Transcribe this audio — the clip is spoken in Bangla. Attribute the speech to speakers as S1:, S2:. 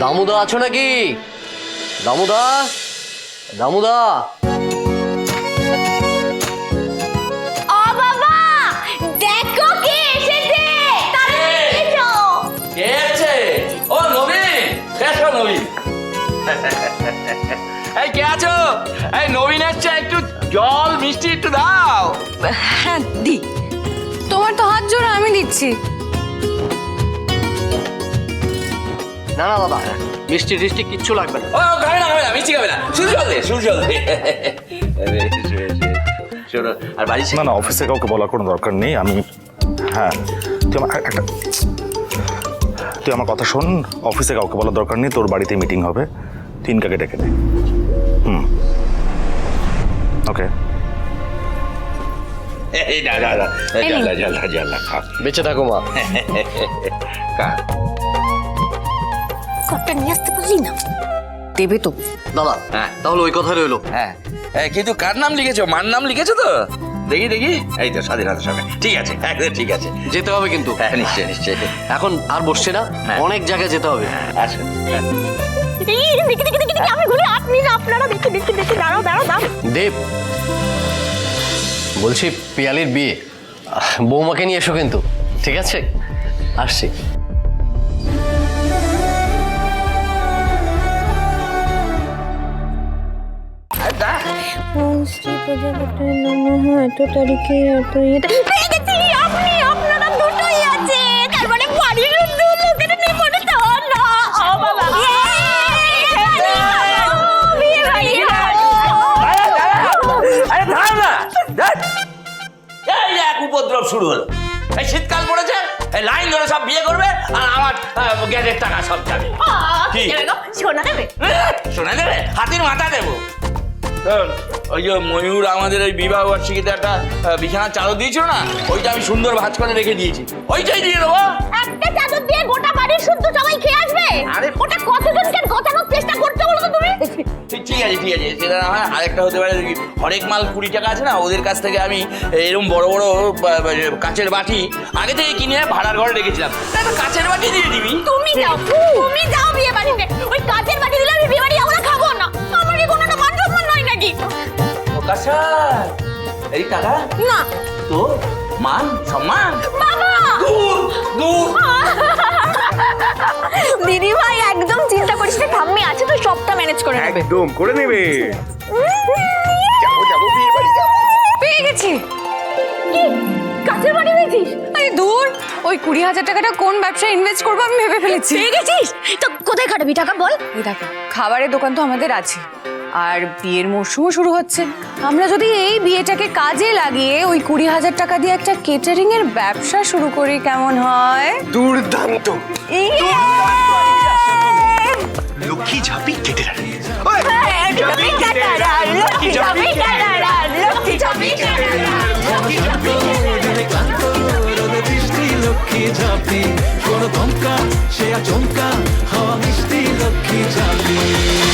S1: দামুদা আছো নাকি? দামুদা? দামুদা?
S2: ও বাবা দেখো কে এসেছে। তাড়াতাড়ি এসো
S3: কে আছে ও নবীন। নবীন। এই কে আছো? এই নবীন এসছে একটু জল মিষ্টি একটু দাও।
S4: হ্যাঁ দি। তোমার তো হাত জোড়া আমি দিচ্ছি।
S1: না না দাদা মিষ্টি টিষ্টি কিচ্ছু লাগবে না।
S3: ও খাবে না খাবে না মিষ্টি খাবে না। শুধু জল দে শুধু জল দে। আরে। শোনো বাড়ি
S5: না না অফিসে কাউকে বলার কোনো দরকার নেই আমি হ্যাঁ। তুই আমার একটা তুই আমার কথা শোন অফিসে কাউকে বলার দরকার নেই তোর বাড়িতে মিটিং হবে। তিন কাকে ডেকে দে হুম। ওকে
S3: না না না
S1: বেঁচে থাকো মা।
S3: খা।
S2: কপটা নিয়ে আসতে পারলি না?
S4: দেবে তো।
S1: দাদা
S3: হ্যাঁ।
S1: তাহলে ওই কথা রইল।
S3: হ্যাঁ। কিন্তু কার নাম লিখেছো? মার নাম লিখেছো তো? দেখি দেখি। এই তো স্বাধীনতা সঙ্গে। ঠিক আছে একদম ঠিক আছে।
S1: যেতে হবে কিন্তু।
S3: হ্যাঁ নিশ্চয়ই নিশ্চয়ই।
S1: এখন আর বসছে না।
S3: হ্যাঁ।
S1: অনেক জায়গায় যেতে হবে।
S3: হ্যাঁ।
S2: দাঁড়াও
S1: দেব বলছি পিয়ালির বিয়ে। বৌমাকে নিয়ে এসো কিন্তু। ঠিক আছে? আসছি।
S3: এই এক উপদ্রব শুরু হলো। এই শীতকাল পড়েছে এই লাইন ধরে সব বিয়ে করবে আর আমার গ্যাসের টাকা সব যাবে। কি?
S2: শোনা দেবে?
S3: শোনা দেবে? হাতির মাথা দেবো। ওই যে ময়ূর আমাদের ওই বিবাহ বার্ষিকীতে একটা বিছানার চাদর দিয়েছিল না? ওইটা আমি সুন্দর ভাজ করে রেখে দিয়েছি। ওইটাই দিয়ে দেবো।
S2: একটা চাদর দিয়ে গোটা বাড়ির শুদ্ধ সবাই খেয়ে আসবে?
S3: আরে।
S2: ওটা কতজনকে গতানোর চেষ্টা করতে বলো তো তুমি?
S3: ঠিক আছে ঠিক আছে। সেটা না হয় আরেকটা হতে পারে হরেক মাল কুড়ি টাকা আছে না? ওদের কাছ থেকে আমি এরকম বড় বড় বা- বাটি আগে থেকে কিনে ভাড়ার ঘরে রেখেছিলাম। কাচের বাটি দিয়ে দিবি।
S2: তুমি যাও তুমি যাও বিয়ে বাড়িতে ওই কাচের বাটি দিলে
S3: ও এই টাকা
S2: না।
S3: তো মান সম্মান?
S2: বাবা!
S3: দূর দূর।
S2: দিদি ভাই একদম চিন্তা করিস না ঠাম্মি আছে তো সবটা ম্যানেজ করে নেবে।
S5: একদম করে নেবে।
S3: যাব যাব বিয়ে বাড়ি যাব।
S4: পেয়ে গেছি।
S2: পেয়েছিস
S4: আরে দূর ওই কুড়ি হাজার টাকাটা কোন ব্যবসায় ইনভেস্ট করব আমি ভেবে ফেলেছি।
S2: পেয়ে গেছিস? তো কোথায় খাটাবি টাকা বল।
S4: এই দেখো খাবারের দোকান তো আমাদের আছে। আর বিয়ের মরশুমও শুরু হচ্ছে। আমরা যদি এই বিয়েটাকে কাজে লাগিয়ে ওই কুড়ি হাজার টাকা দিয়ে একটা কেটারিং এর ব্যবসা শুরু করি কেমন হয়?
S6: দুর্দান্ত।
S4: ইয়ে!
S6: লক্ষ্মী ঝাঁপি
S2: লক্ষ্মী লক্ষ্মী লক্ষ্মী
S7: কোন ধমকা সে আচমকা হাওয়া মিষ্টি লক্ষ্মী ঝাঁপি।